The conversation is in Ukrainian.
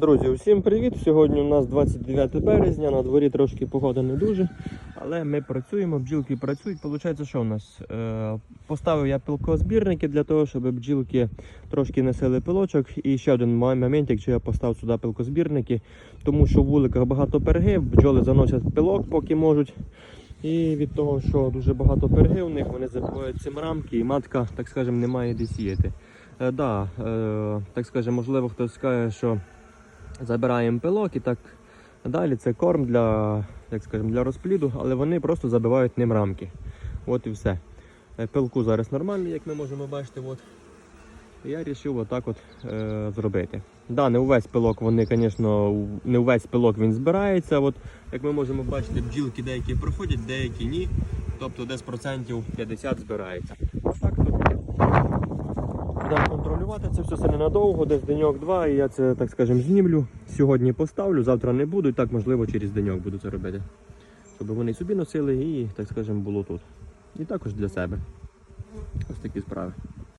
Друзі, усім привіт! Сьогодні у нас 29 березня, на дворі трошки погода не дуже, але ми працюємо, бджілки працюють. Получається, що у нас? Е, поставив я пилкозбірники для того, щоб бджілки трошки носили пилочок. І ще один момент, якщо я поставив сюди пилкозбірники, тому що в вуликах багато перги, бджоли заносять пилок, поки можуть. І від того, що дуже багато перги у них, вони забивають цим рамки, і матка, так скажемо, не має де сіяти. Е, да, е, так скажемо, можливо, хтось скаже, що забираємо пилок і так далі. Це корм для, як скажемо, для розпліду, але вони просто забивають ним рамки. От і все. Е, Пилку зараз нормальний, як ми можемо бачити. От. Я вирішив отак от е, зробити. Да, не увесь пилок вони, звісно, не увесь пилок він збирається. От, як ми можемо бачити, бджілки деякі проходять, деякі ні. Тобто десь процентів 50 збирається. Так, тут Будемо це все це ненадовго, десь деньок-два, і я це, так скажемо, знімлю. Сьогодні поставлю, завтра не буду, і так, можливо, через деньок буду це робити. Щоб вони собі носили і, так скажемо, було тут. І також для себе. Ось такі справи.